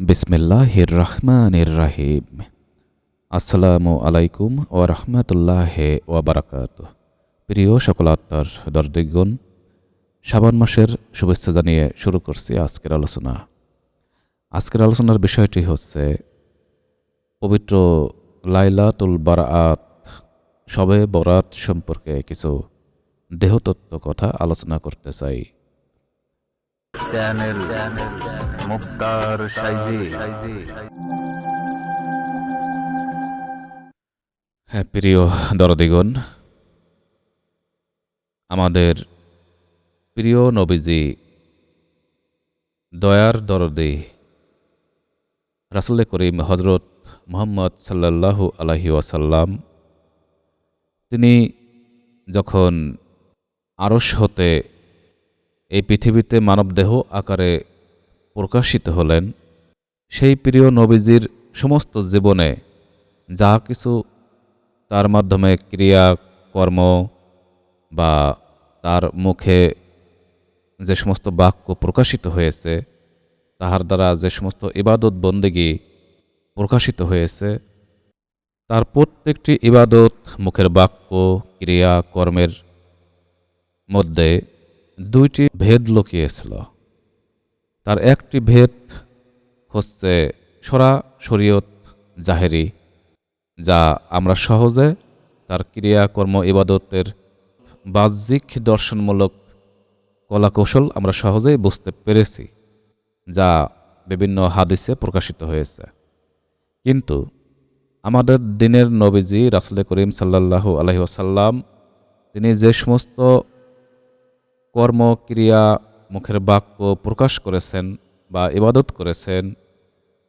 বিসমিল্লাহির রহমানির রাহিম আসসালামু আলাইকুম ও রহমতুল্লাহ ওয়াবারাকাত প্রিয় সকল আত্মার দর্দিগুণ শ্রাবণ মাসের শুভেচ্ছা জানিয়ে শুরু করছি আজকের আলোচনা। আজকের আলোচনার বিষয়টি হচ্ছে, পবিত্র লাইলাতুল বারাত সবে বরাত সম্পর্কে কিছু দেহতত্ত্ব কথা আলোচনা করতে চাই। চ্যানেল। মুক্তার হ্যাঁ প্রিয় দরদিগণ, আমাদের প্রিয় নবীজি, দয়ার দরদি রাসুল করিম হজরত মোহাম্মদ সাল্লাল্লাহু আলহি ওয়াসাল্লাম, তিনি যখন আরস হতে এই পৃথিবীতে মানবদেহ আকারে প্রকাশিত হলেন সেই প্রিয় নবীজির সমস্ত জীবনে যা কিছু তার মাধ্যমে ক্রিয়া, কর্ম বা তার মুখে যে সমস্ত বাক্য প্রকাশিত হয়েছে, তাহার দ্বারা যে সমস্ত ইবাদত বন্দেগী প্রকাশিত হয়েছে, তার প্রত্যেকটি ইবাদত, মুখের বাক্য, ক্রিয়া, কর্মের মধ্যে দুইটি ভেদ লুকিয়েছিল। তার একটি ভেদ হচ্ছে সরা শরীয়ত জাহেরি, যা আমরা সহজে তার ক্রিয়াকর্ম ইবাদতের বাহ্যিক দর্শনমূলক কলাকৌশল আমরা সহজেই বুঝতে পেরেছি, যা বিভিন্ন হাদিসে প্রকাশিত হয়েছে। কিন্তু আমাদের দিনের নবীজি রাসুল করিম সাল্লাল্লাহু আলহি আসাল্লাম তিনি যে সমস্ত কর্ম ক্রিয়া মুখের বাক্য প্রকাশ করেছেন বা ইবাদত করেছেন,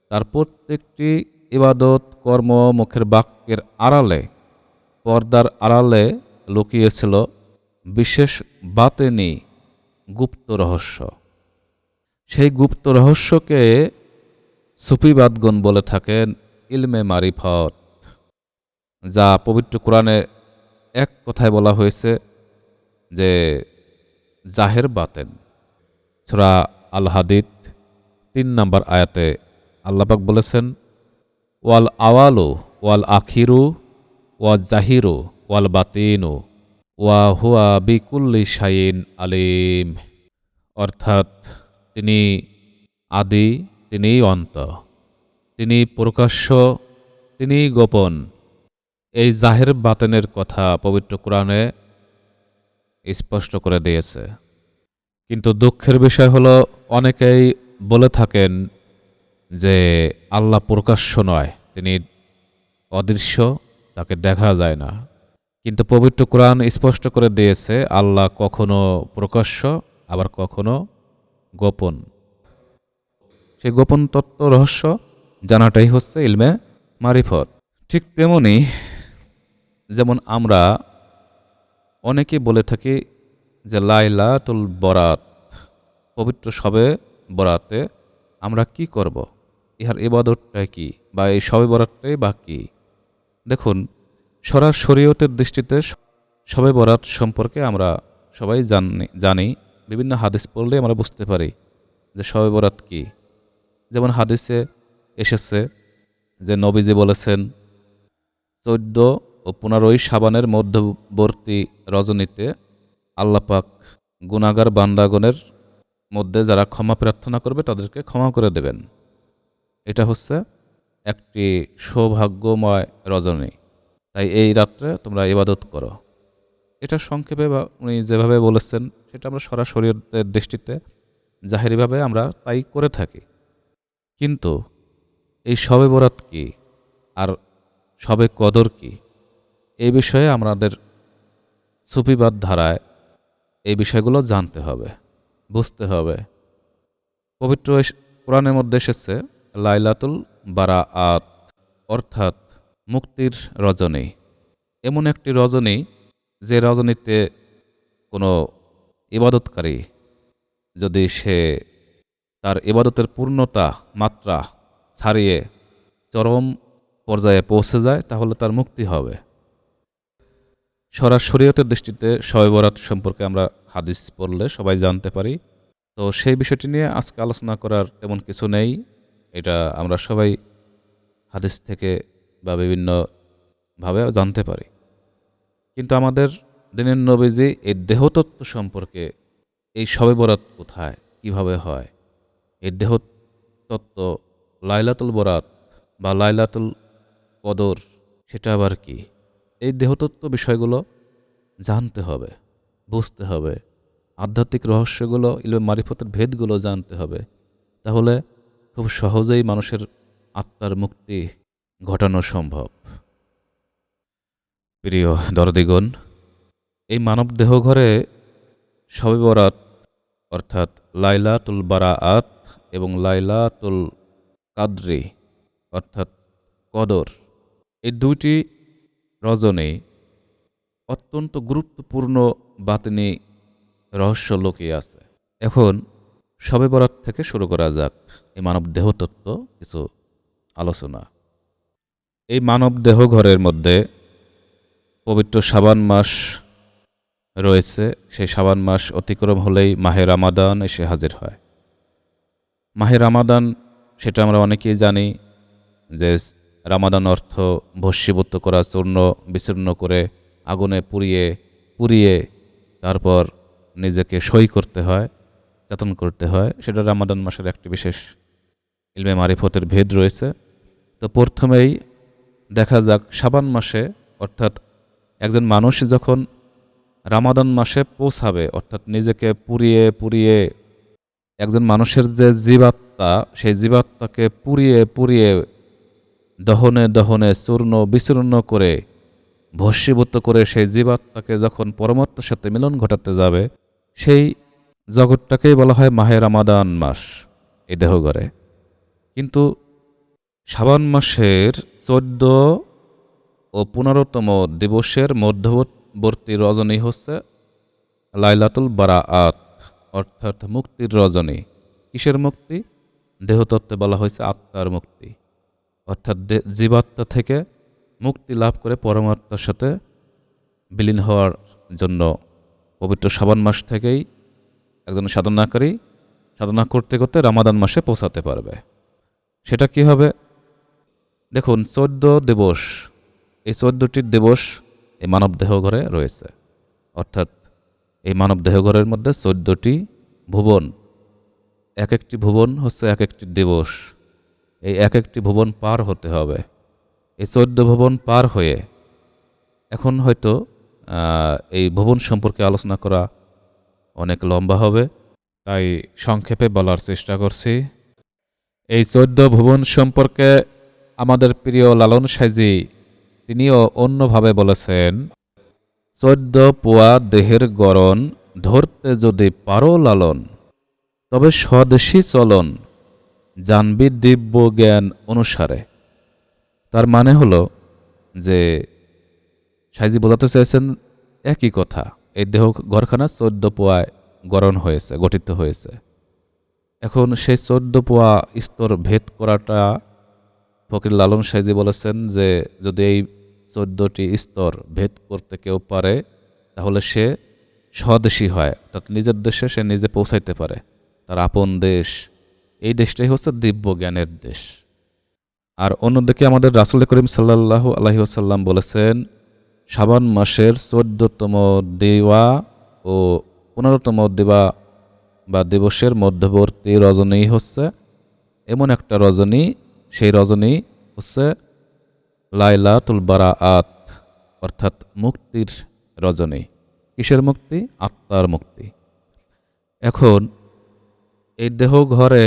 তার প্রত্যেকটি ইবাদত, কর্ম মুখের বাক্যের আড়ালে, পর্দার আড়ালে লুকিয়েছিল বিশেষ বাতেনি গুপ্ত রহস্য। সেই গুপ্ত রহস্যকে সুফিবাদগণ বলে থাকেন ইলমে মারিফত, যা পবিত্র কোরআনে এক কথায় বলা হয়েছে যে, জাহের বাতেন। সুরা আল হাদিদ তিন নম্বর আয়াতে আল্লাপাক বলেছেন, ওয়াল আওয়ালু ওয়াল আখিরু ওয়া জাহিরু ওয়াল বাতিনু ওয়া হুয়া বিকুল্লি শাইন আলিম। অর্থাৎ তিনি আদি তিনিই অন্ত, তিনি প্রকাশ্য, তিনি গোপন। এই জাহের বাতেনের কথা পবিত্র কোরআনে স্পষ্ট করে দিয়েছে। কিন্তু দুঃখের বিষয় হলো, অনেকেই বলে থাকেন যে আল্লাহ প্রকাশ্য নয়, তিনি অদৃশ্য, তাকে দেখা যায় না। কিন্তু পবিত্র কোরআন স্পষ্ট করে দিয়েছে, আল্লাহ কখনো প্রকাশ্য, আবার কখনো গোপন। সেই গোপন তত্ত্ব রহস্য জানাটাই হচ্ছে ইলমে মারিফত। ঠিক তেমনি যেমন আমরা অনেকে বলে থাকি যে লাইলাতুল বরাত, পবিত্র সবে বরাতে আমরা কি করব। ইহার ইবাদতটাই কি? বা এই সবে বরাতটাই বা কি? দেখুন সরা শরীয়তের দৃষ্টিতে সবে বরাত সম্পর্কে আমরা সবাই জানি জানি, বিভিন্ন হাদিস পড়লে আমরা বুঝতে পারি যে সবে বরাত কি। যেমন হাদিসে এসেছে যে নবীজি বলেছেন, চোদ্দ ও পনেরোই সাবানের মধ্যবর্তী রজনীতে আল্লাপাক গুণাগার বান্দাগণের মধ্যে যারা ক্ষমা প্রার্থনা করবে তাদেরকে ক্ষমা করে দেবেন। এটা হচ্ছে একটি সৌভাগ্যময় রজনী। তাই এই রাত্রে তোমরা ইবাদত করো। এটা সংক্ষেপে বা উনি যেভাবে বলেছেন, সেটা আমরা সরাসরি দৃষ্টিতে, জাহেরিভাবে আমরা তাই করে থাকি। কিন্তু এই সবে বরাত কি? আর সবে কদর কি? এই বিষয়ে আমাদের সুফিবাদ ধারায় এই বিষয়গুলো জানতে হবে, বুঝতে হবে। পবিত্র কোরআনের মধ্যে এসেছে, লাইলাতুল বারা আত অর্থাৎ মুক্তির রজনী। এমন একটি রজনী, যে রজনীতে কোনো ইবাদতকারী যদি সে তার ইবাদতের পূর্ণতা মাত্রা ছাড়িয়ে চরম পর্যায়ে পৌঁছে যায়, তাহলে তার মুক্তি হবে। সরাসরিয়তের দৃষ্টিতে শবে বরাত সম্পর্কে আমরা হাদিস পড়লে সবাই জানতে পারি। তো সেই বিষয়টি নিয়ে আজকে আলোচনা করার তেমন কিছু নেই। এটা আমরা সবাই হাদিস থেকে বা বিভিন্নভাবে জানতে পারি। কিন্তু আমাদের দিনের নবীজি এই দেহতত্ত্ব সম্পর্কে এই সবে বরাত কোথায়? কীভাবে হয়? এই দেহতত্ত্ব লাইলাতুল বরাত বা লাইলাতুল কদর, সেটা আবার কি? এই দেহতত্ত্ব বিষয়গুলো জানতে হবে। বুঝতে হবে। আধ্যাত্মিক রহস্যগুলো ইলমে মারিফতের ভেদগুলো জানতে হবে। তাহলে খুব সহজেই মানুষের আত্মার মুক্তি ঘটানো সম্ভব। প্রিয় দরদিগণ, এই মানব দেহ ঘরে সবে বরাত অর্থাৎ লাইলাতুল বারাআত এবং লাইলাতুল কাদরি, অর্থাৎ কদর, এই দুইটি রজনী অত্যন্ত গুরুত্বপূর্ণ বাতিনি রহস্য লুকিয়ে আছে। এখন সবে বরাত থেকে শুরু করা যাক এই মানব দেহতত্ত্ব কিছু আলোচনা। এই মানব দেহ ঘরের মধ্যে পবিত্র সাবান মাস রয়েছে। সেই সাবান মাস অতিক্রম হলেই মাহে রামাদান এসে হাজির হয়। মাহে রামাদান, সেটা আমরা অনেকেই জানি যে রামাদান অর্থ ভস্মীভূত করা, চূর্ণ, বিচূর্ণ করে আগুনে পুড়িয়ে পুড়িয়ে তারপর নিজেকে সই করতে হয়, যাতন করতে হয়। সেটা রামাদান মাসের একটি বিশেষ ইলমে মারিফতের ভেদ রয়েছে। তো প্রথমেই দেখা যাক সাবান মাসে, অর্থাৎ একজন মানুষ যখন রামাদান মাসে পৌঁছাবে, অর্থাৎ নিজেকে পুড়িয়ে পুড়িয়ে একজন মানুষের যে জীবাত্মা, সেই জীবাত্মাকে পুড়িয়ে পুড়িয়ে দহনে দহনে চূর্ণ, বিচূর্ণ করে ভস্মীভূত করে সেই জীবাত্মাকে যখন পরমাত্মার সাথে মিলন ঘটাতে যাবে, সেই জগৎটাকেই বলা হয় মাহের আমাদান মাস, এই দেহঘরে কিন্তু শাবান মাসের চোদ্দ ও পনেরোতম দিবসের মধ্যবর্তী রজনী হচ্ছে লাইলাতুল বারা আত অর্থাৎ মুক্তির রজনী। কিসের মুক্তি? দেহতত্ত্বে বলা হয়েছে আত্মার মুক্তি। অর্থাৎ জীবাত্মা থেকে মুক্তি লাভ করে পরমাত্মার সাথে বিলীন হওয়ার জন্য পবিত্র শ্রাবণ মাস থেকেই একজন সাধনাকারী সাধনা করতে করতে রামাদান মাসে পৌঁছাতে পারবে। সেটা কি হবে? দেখুন, চোদ্দ দিবস, এই চোদ্দটি দিবস এই মানব দেহ ঘরে রয়েছে। অর্থাৎ এই মানব দেহ ঘরের মধ্যে চোদ্দটি ভুবন। এক একটি ভুবন হচ্ছে এক একটি দিবস। এই এক একটি ভুবন পার হতে হবে। এই চোদ্দ ভবন পার হয়ে এখন হয়তো এই ভুবন সম্পর্কে আলোচনা করা অনেক লম্বা হবে, তাই সংক্ষেপে বলার চেষ্টা করছি। এই চোদ্দ ভুবন সম্পর্কে আমাদের প্রিয় লালন সাইজি তিনিও অন্যভাবে বলেছেন, চোদ্দ পোয়া দেহের গরণ ধরতে যদি পারো লালন, তবে স্বদেশী চলন, জানবি দিব্য জ্ঞান অনুসারে। তার মানে হলো যে সাইজি বোঝাতে চাইছেন একই কথা। এই দেহ ঘরখানা চোদ্দ পোয়ায় গড়ন হয়েছে, গঠিত হয়েছে। এখন সেই চোদ্দ পোয়া স্তর ভেদ করাটা ফকির লালন সাইজি বলেছেন যে যদি এই চোদ্দটি স্তর ভেদ করতে কেউ পারে, তাহলে সে স্বদেশী হয়, অর্থাৎ নিজের দেশে সে নিজে পৌঁছাইতে পারে। তার আপন দেশ, এই দেশটাই হচ্ছে দিব্য জ্ঞানের দেশ। আর অন্যদিকে আমাদের রাসুল করিম সাল্লাহ আলহি আসাল্লাম বলেছেন, শাবান মাসের চোদ্দতম দেওয়া ও পনেরোতম দেওয়া বা দিবসের মধ্যবর্তী রজনী হচ্ছে, এমন একটা রজনী, সেই রজনী হচ্ছে লাইলাতুল বারাআত, অর্থাৎ মুক্তির রজনী। কিসের মুক্তি? আত্মার মুক্তি। এখন এই দেহ ঘরে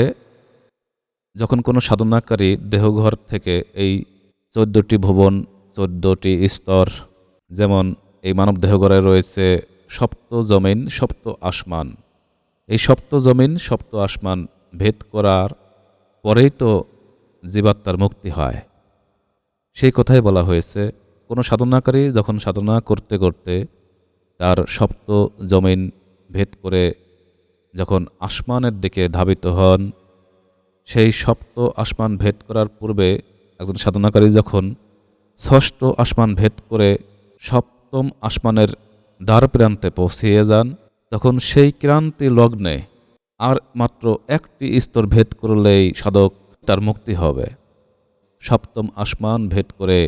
যখন কোনো সাধনাকারী দেহঘর থেকে এই চোদ্দটি ভুবন, চোদ্দটি স্তর, যেমন এই মানব দেহঘরে রয়েছে সপ্ত জমিন, সপ্ত আসমান। এই সপ্ত জমিন, সপ্ত আসমান ভেদ করার পরেই তো জীবাত্মার মুক্তি হয়। সেই কথাই বলা হয়েছে, কোনো সাধনাকারী যখন সাধনা করতে করতে তার সপ্ত জমিন ভেদ করে যখন আসমানের দিকে ধাবিত হন সেই সপ্ত আসমান ভেদ করার পূর্বে একজন সাধনাকারী যখন ষষ্ঠ আসমান ভেদ করে সপ্তম আসমানের দ্বার প্রান্তে পৌঁছিয়ে যান, তখন সেই ক্রান্তি লগ্নে আর মাত্র একটি স্তর ভেদ করলেই সাধক তার মুক্তি হবে। সপ্তম আসমান ভেদ করে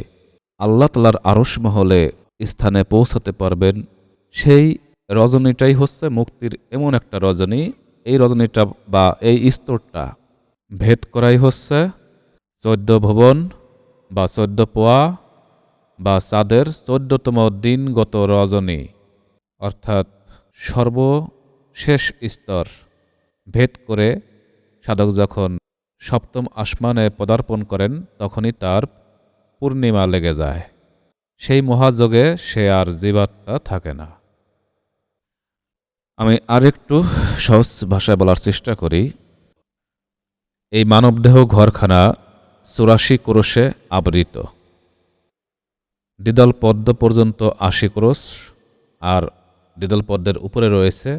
আল্লাহ তালার আরস মহলে স্থানে পৌঁছাতে পারবেন। সেই রজনীটাই হচ্ছে মুক্তির এমন একটা রজনী। এই রজনীটা বা এই স্তরটা ভেদ করাই হচ্ছে চোদ্দ ভুবন বা চোদ্দ পোয়া বা চাঁদের চোদ্দতম দিনগত রজনী অর্থাৎ সর্বশেষ স্তর ভেদ করে সাধক যখন সপ্তম আসমানে পদার্পণ করেন তখনই তার পূর্ণিমা লেগে যায়। সেই মহাযোগে সে আর জীবাত্মা থাকে না। আমি আরেকটু সহজ ভাষায় বলার চেষ্টা করি এই মানবদেহ ঘরখানা চুরাশি ক্রোশে আবৃত। দ্বিদল পদ্ম পর্যন্ত আশি ক্রোশ, আর দ্বিদল পদ্মের উপরে রয়েছে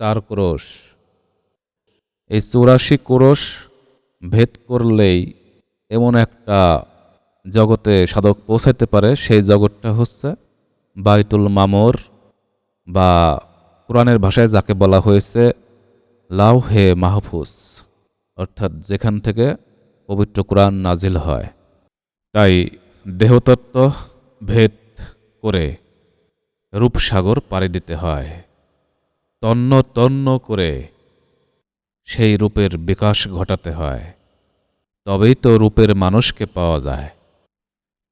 চার ক্রোশ। এই চুরাশি ক্রোশ ভেদ করলেই এমন একটা জগতে সাধক পৌঁছাতে পারে, সেই জগৎটা হচ্ছে বাইতুল মামর বা কোরআনের ভাষায় যাকে বলা হয়েছে লাউ হে মাহফুজ। অর্থাৎ যেখান থেকে পবিত্র কোরআন নাজিল হয়। তাই দেহতত্ত্ব ভেদ করে রূপসাগর পাড়ি দিতে হয়। তন্ন তন্ন করে সেই রূপের বিকাশ ঘটাতে হয়। তবেই তো রূপের মানুষকে পাওয়া যায়।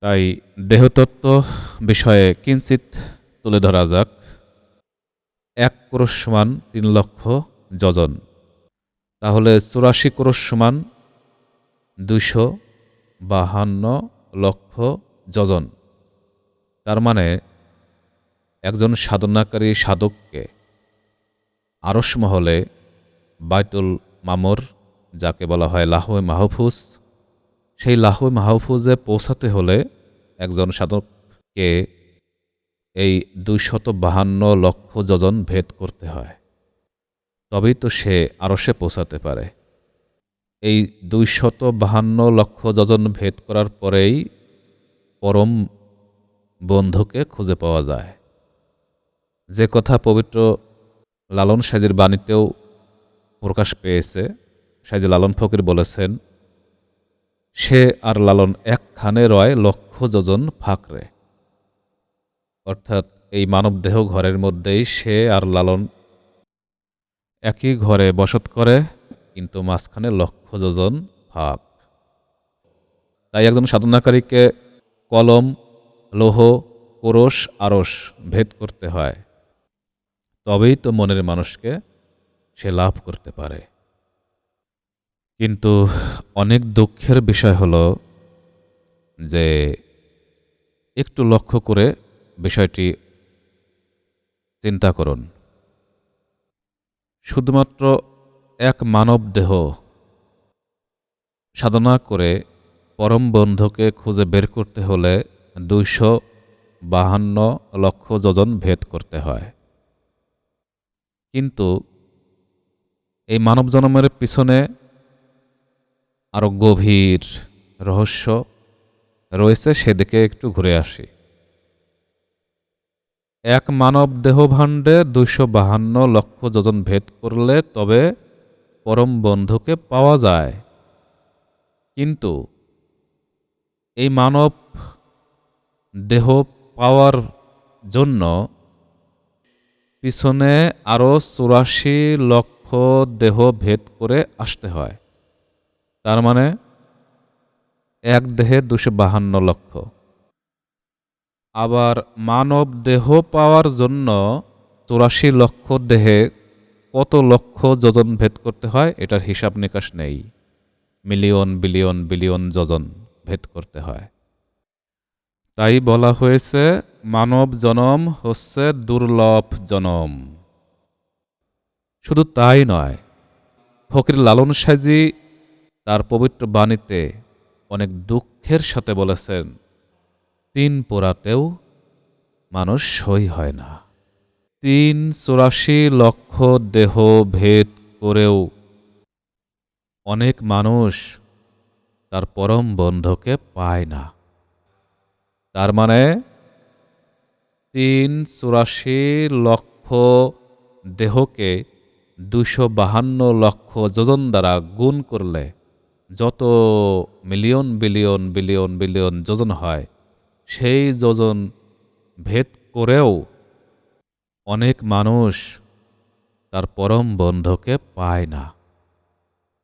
তাই দেহতত্ত্ব বিষয়ে কিঞ্চিত তুলে ধরা যাক। এক ক্রোশ তিন লক্ষ যজন। তাহলে চুরাশি ক্রোশ সমান দুইশো বাহান্ন লক্ষ যজন। তার মানে একজন সাধনাকারী সাধককে আরস মহলে বাইতুল মামর, যাকে বলা হয় লাহোয় মাহফুজ, সেই লাহোয় মাহফুজে পৌঁছাতে হলে একজন সাধককে এই দুইশত বাহান্ন লক্ষ যজন ভেদ করতে হয়। তবেই তো সে আরসে পৌঁছাতে পারে। এই দুইশত বাহান্ন লক্ষ যজন ভেদ করার পরেই পরম বন্ধুকে খুঁজে পাওয়া যায়। যে কথা পবিত্র লালন সাজির বাণীতেও প্রকাশ পেয়েছে সাইজি লালন ফকির বলেছেন, সে আর লালন একখানে রয় লক্ষ যোজন ফাঁকরে। অর্থাৎ এই মানব দেহ ঘরের মধ্যেই সে আর লালন একই ঘরে বসত করে, কিন্তু মাঝখানে লক্ষ যোজন ফাঁক তাই একজন সাধনাকারীকে কলম, লৌহ, কোরস, আরস ভেদ করতে হয়। তবেই তো মনের মানুষকে সে লাভ করতে পারে। কিন্তু অনেক দুঃখের বিষয় হলো যে একটু লক্ষ্য করে বিষয়টি চিন্তা করুন। শুধুমাত্র এক মানব দেহ। সাধনা করে পরম বন্ধুকে খুঁজে বের করতে হলে দুইশো বাহান্ন লক্ষ যোজন ভেদ করতে হয়। কিন্তু এই মানব জন্মের পিছনে আরও গভীর রহস্য রয়েছে, সেদিকে একটু ঘুরে আসি। এক মানব দেহভাণ্ডে দুইশো বাহান্ন লক্ষ যোজন ভেদ করলে তবে পরম বন্ধুকে পাওয়া যায়। কিন্তু এই মানব দেহ পাওয়ার জন্য পিছনে আরও চুরাশি লক্ষ দেহ ভেদ করে আসতে হয়। তার মানে এক দেহে দুশো বাহান্ন লক্ষ। আবার মানব দেহ পাওয়ার জন্য চুরাশি লক্ষ দেহে কত লক্ষ যোজন ভেদ করতে হয়, এটার হিসাব নিকাশ নেই। মিলিয়ন, বিলিয়ন বিলিয়ন যোজন ভেদ করতে হয়। তাই বলা হয়েছে, মানব জনম হচ্ছে দুর্লভ জনম। শুধু তাই নয়, ফকির লালন সাজি তার পবিত্র বাণীতে অনেক দুঃখের সাথে বলেছেন তিন পোড়াতেও মানুষ সই হয় না। তিন চুরাশি লক্ষ দেহ ভেদ করেও অনেক মানুষ তার পরম বন্ধকে পায় না। তার মানে তিন চুরাশি লক্ষ দেহকে দুশো বাহান্ন লক্ষ যোজন দ্বারা গুণ করলে যত মিলিয়ন বিলিয়ন বিলিয়ন বিলিয়ন যোজন হয় সেই যোজন ভেদ করেও অনেক মানুষ তার পরম বন্ধকে পায় না।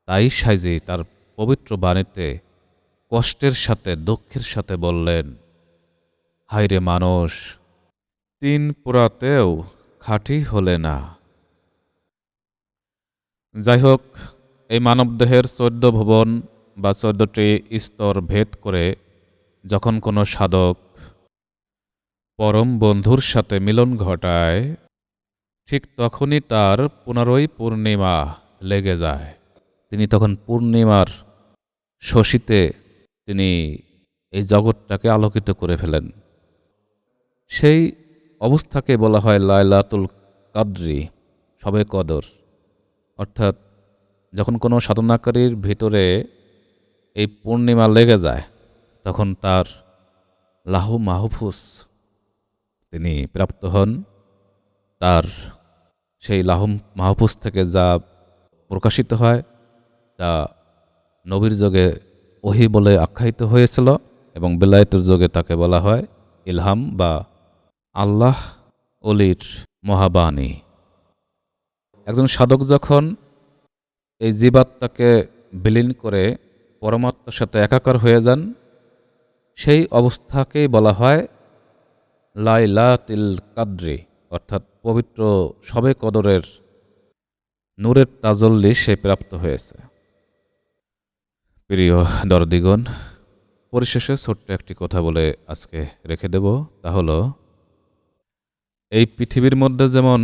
তাই সাইজি তার পবিত্র বাণীতে কষ্টের সাথে, দুঃখের সাথে বললেন হাইরে মানুষ, তিন পুরাতেও খাঁটি হলে না। যাই হোক, এই মানবদেহের চোদ্দ ভুবন বা চোদ্দটি স্তর ভেদ করে যখন কোনো সাধক পরম বন্ধুর সাথে মিলন ঘটায়, ঠিক তখনই তার পুনরই পূর্ণিমা লেগে যায়। তিনি তখন পূর্ণিমার শশীতে তিনি এই জগৎটাকে আলোকিত করে ফেলেন। সেই অবস্থাকে বলা হয় লায়লাতুল কাদ্রি, সবে কদর। অর্থাৎ যখন কোনো সাধনাকারীর ভিতরে এই পূর্ণিমা লেগে যায় তখন তার লাহু মাহফুস তিনি প্রাপ্ত হন। তার সেই লাহু মাহফুস থেকে যা প্রকাশিত হয়, তা নবীর যোগে ওহি বলে আখ্যায়িত হয়েছিল এবং বেলায়েতের যোগে তাকে বলা হয় ইলহাম বা আল্লাহ অলির মহাবাণী। একজন সাধক যখন এই জীবাত্মাকে বিলীন করে পরমাত্মার সাথে একাকার হয়ে যান সেই অবস্থাকেই বলা হয় লাইলাতিল কাদ্রি, অর্থাৎ পবিত্র সবে কদরের নূরের তাজল্লি সে প্রাপ্ত হয়েছে। প্রিয় দরদিগণ, পরিশেষে ছোট্ট একটি কথা বলে আজকে রেখে দেব। তা হলো, এই পৃথিবীর মধ্যে যেমন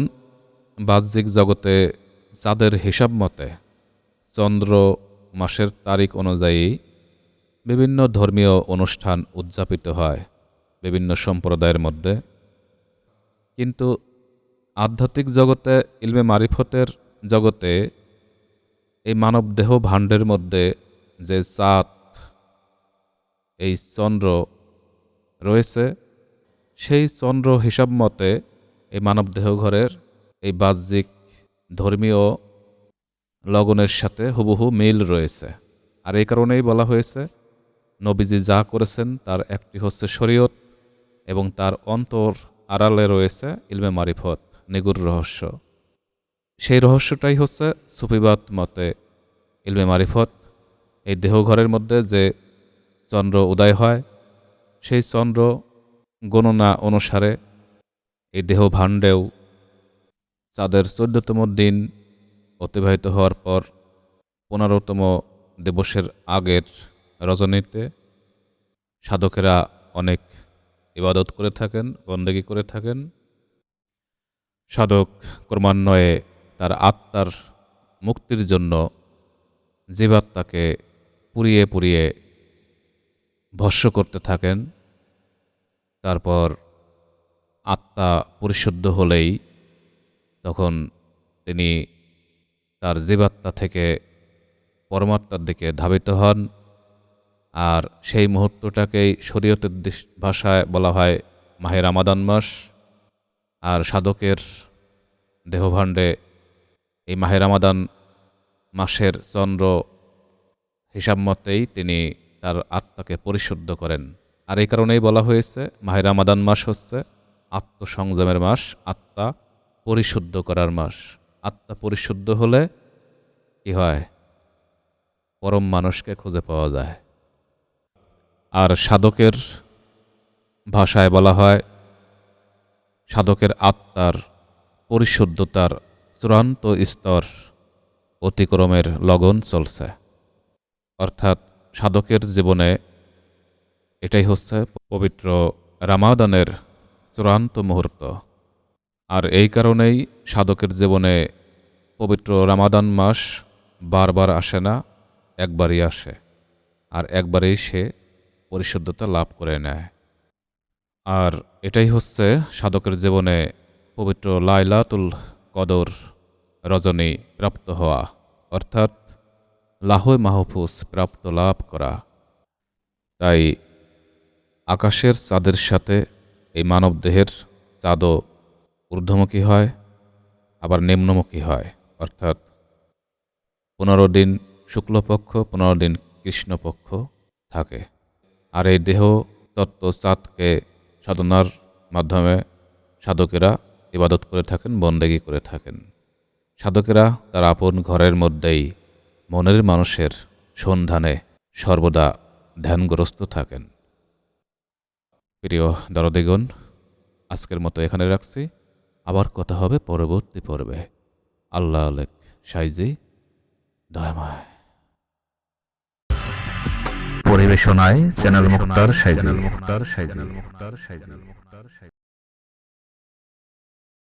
বাহ্যিক জগতে চাঁদের হিসাব মতে চন্দ্র মাসের তারিখ অনুযায়ী বিভিন্ন ধর্মীয় অনুষ্ঠান উদযাপিত হয় বিভিন্ন সম্প্রদায়ের মধ্যে। কিন্তু আধ্যাত্মিক জগতে ইলমে মারিফতের জগতে এই মানব দেহ ভাণ্ডের মধ্যে যে চাঁদ, এই চন্দ্র রয়েছে, সেই চন্দ্র হিসাব মতে এই মানব দেহ ঘরের এই বাহ্যিক ধর্মীয় লগনের সাথে হুবহু মিল রয়েছে। আর এই কারণেই বলা হয়েছে নবীজি যা করেছেন তার একটি হচ্ছে শরীয়ত এবং তার অন্তর আড়ালে রয়েছে ইলমে মারিফত, নিগুর রহস্য। সেই রহস্যটাই হচ্ছে সুফিবাদ মতে ইলমে মারিফত, এই দেহঘরের মধ্যে যে চন্দ্র উদয় হয়, সেই চন্দ্র গণনা অনুসারে এই দেহ ভাণ্ডেও চাঁদের চোদ্দতম দিন অতিবাহিত হওয়ার পর পনেরোতম দিবসের আগের রজনীতে সাধকেরা অনেক ইবাদত করে থাকেন, বন্দেগি করে থাকেন। সাধক ক্রমান্বয়ে তার আত্মার মুক্তির জন্য জীবাত্মাকে পুড়িয়ে পুড়িয়ে ভস্য করতে থাকেন। তারপর আত্মা পরিশুদ্ধ হলেই তখন তিনি তার জীবাত্মা থেকে পরমাত্মার দিকে ধাবিত হন। আর সেই মুহূর্তটাকেই শরীয়তের ভাষায় বলা হয় মাহে রামাদান মাস। আর সাধকের দেহভাণ্ডে এই মাহে রামাদান মাসের চন্দ্র হিসাব মতেই তিনি তার আত্মাকে পরিশুদ্ধ করেন। আর এই কারণেই বলা হয়েছে, মাহে রামাদান মাস হচ্ছে আত্মসংযমের মাস, আত্মা পরিশুদ্ধ করার মাস। আত্মা পরিশুদ্ধ হলে কি হয়? পরম মানুষকে খুঁজে পাওয়া যায়। আর সাধকের ভাষায় বলা হয়, সাধকের আত্মার পরিশুদ্ধতার চূড়ান্ত স্তর অতিক্রমের লগন চলছে। অর্থাৎ সাধকের জীবনে এটাই হচ্ছে পবিত্র রামাদানের চূড়ান্ত মুহূর্ত। আর এই কারণেই সাধকের জীবনে পবিত্র রামাদান মাস বারবার আসে না, একবারই আসে। আর একবারেই সে পরিশুদ্ধতা লাভ করে নেয়। আর এটাই হচ্ছে সাধকের জীবনে পবিত্র লাইলাতুল কদর রজনী প্রাপ্ত হওয়া, অর্থাৎ লাহোয় মাহফুজ প্রাপ্ত লাভ করা। তাই আকাশের চাঁদের সাথে এই মানবদেহের চাঁদও ঊর্ধ্বমুখী হয়, আবার নিম্নমুখী হয়, অর্থাৎ পনেরো দিন শুক্লপক্ষ, পনেরো দিন কৃষ্ণপক্ষ থাকে। আর এই দেহ তত্ত্ব চাঁদকে সাধনার মাধ্যমে সাধকেরা ইবাদত করে থাকেন, বন্দেগী করে থাকেন। সাধকেরা তার আপন ঘরের মধ্যেই মনের মানুষের সন্ধানে সর্বদা ধ্যানগ্রস্ত থাকেন। প্রিয় দরদিগণ, আজকের মতো এখানে রাখছি। আবার কথা হবে পরবর্তী পর্বে। আল্লাহ আলেক সাইজি, দয়াময়। পরিবেশনায় চ্যানেল মুক্তার সাইজি মুক্তার সাইজি মুক্তার সাইজি